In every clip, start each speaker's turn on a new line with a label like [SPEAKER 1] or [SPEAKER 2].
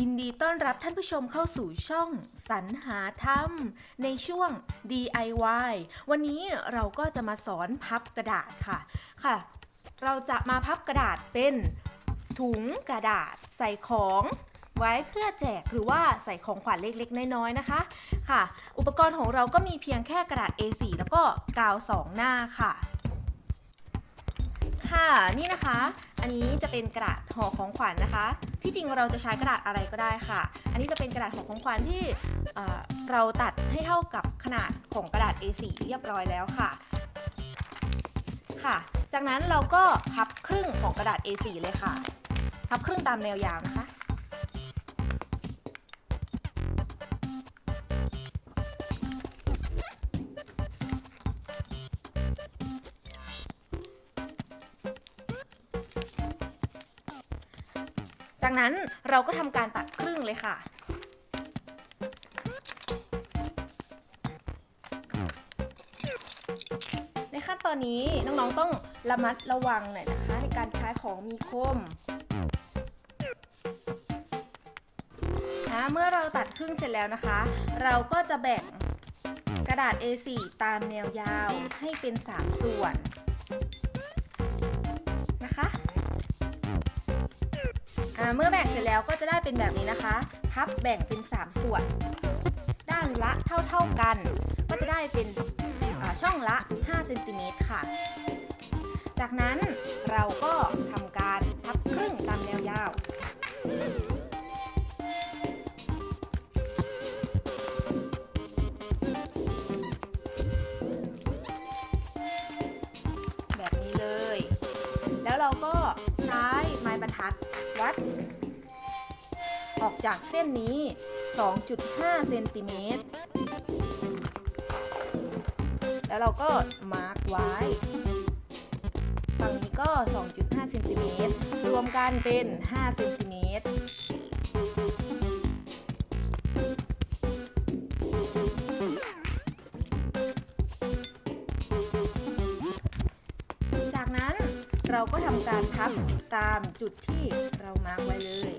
[SPEAKER 1] ยินดีต้อนรับท่านผู้ชมเข้าสู่ช่องสรรหาธรรม ในช่วง DIY วันนี้เราก็จะมาสอนพับกระดาษค่ะค่ะ เราจะมาพับกระดาษเป็นถุงกระดาษใส่ของไว้เพื่อแจกหรือว่าใส่ของขวัญเล็กๆ น้อยๆนะคะค่ะ อุปกรณ์ของเราก็มีเพียงแค่กระดาษ A4 แล้วก็กาวสองหน้าค่ะค่ะ นี่นะคะ อันนี้จะเป็นกระดาษห่อของขวัญนะคะ ที่จริงเราจะใช้กระดาษอะไรก็ได้ค่ะ อันนี้จะเป็นกระดาษห่อของขวัญที่เอ่อเราตัดให้เท่ากับขนาดของกระดาษ A4 เรียบร้อยแล้วค่ะ ค่ะ จากนั้นเราก็พับครึ่งของกระดาษ A4 เลยค่ะ พับครึ่งตามแนวยาวนะคะ จากนั้นเราก็ทำการตัดครึ่งเลยค่ะ ในขั้นตอนนี้น้องๆต้องระมัดระวังหน่อยนะคะ ในการใช้ของมีคมนะเมื่อเราตัดครึ่งเสร็จแล้วนะคะ เราก็จะแบ่งกระดาษ A4 ตามแนวยาวให้เป็น 3 ส่วน เมื่อแบ่งเสร็จแล้วก็จะได้เป็นแบบนี้นะคะ พับแบ่งเป็น 3 ส่วน ด้านละเท่าๆกัน ก็จะได้เป็นช่องละ5เซนติเมตรค่ะ จากนั้นเราก็ทำการพับครึ่งตามแนวยาว ออกจากเส้นนี้ 2.5 เซนติเมตร แล้วเราก็มาร์กไว้ ฝั่งนี้ก็ 2.5 เซนติเมตร รวมกันเป็น 5 เซนติเมตร จากนั้นเราก็ทำการพับตามจุดที่เรามาร์กไว้เลย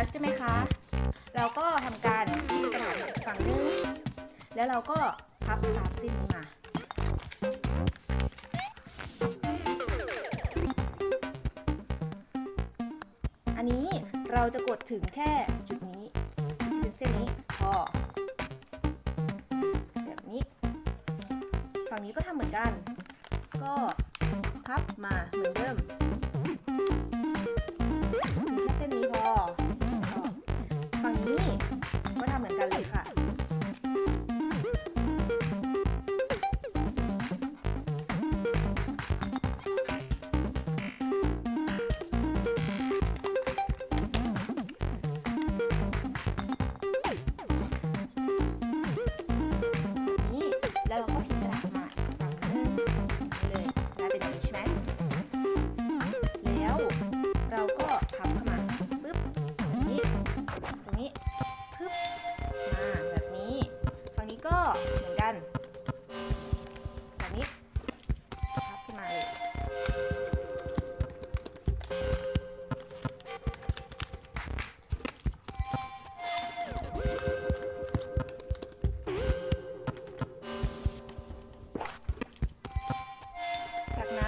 [SPEAKER 1] แล้วใช่ไหมคะ เราก็ทำการที่กระดาษฝั่งนึงแล้วเราก็พับตามเส้นมาอันนี้เราจะกดถึงแค่จุดนี้เป็นเส้นนี้พอแบบนี้ ฝั่งนี้ก็ทำเหมือนกัน ก็พับมาเหมือนเดิม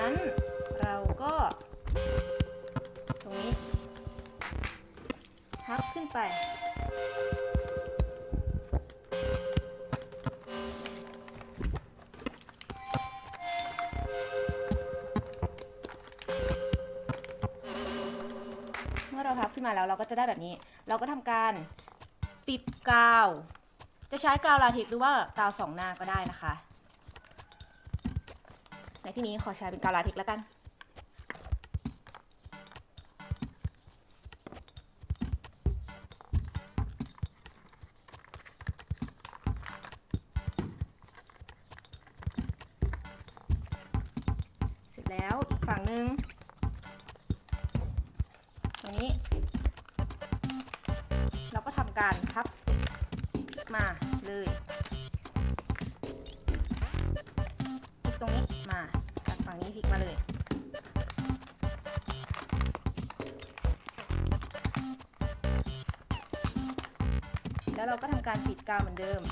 [SPEAKER 1] นั้น เราก็ ตรงนี้ พับขึ้นไป เมื่อเราพับขึ้นมาแล้วเราก็จะได้แบบนี้ เราก็ทำการติดกาว จะใช้กาวลาเทกซ์หรือว่ากาวสองหน้าก็ได้นะคะ ในที่นี้ขอใช้เป็นกาลาทิกแล้วกัน เสร็จแล้วอีกฝั่งหนึ่งตรงนี้ เราก็ทำการพับมา แล้วเราก็ทำการปิดกาวเหมือนเดิม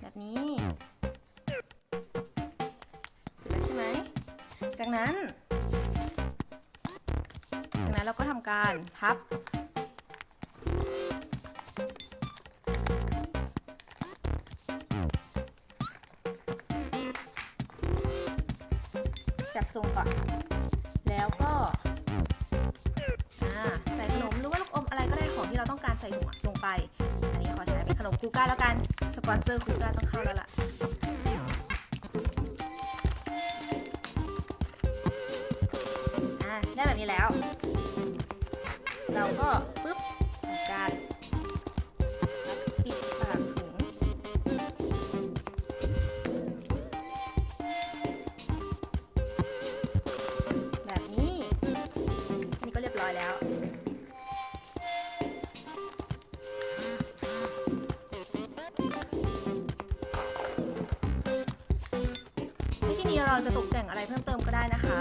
[SPEAKER 1] แบบนี้เสร็จแล้วใช่ไหม จากนั้น นั้นเราก็ทำการพับ จับทรงก่อน แล้วก็ใส่ขนมหรือว่าลูกอมอะไรก็ได้ของที่เราต้องการใส่ถุงลงไป อันนี้ขอใช้เป็นขนมคูก้าแล้วกัน สปอนเซอร์คูก้าต้องเข้าแล้วล่ะ เราจะตกแต่งอะไรเพิ่มเติมก็ได้นะคะ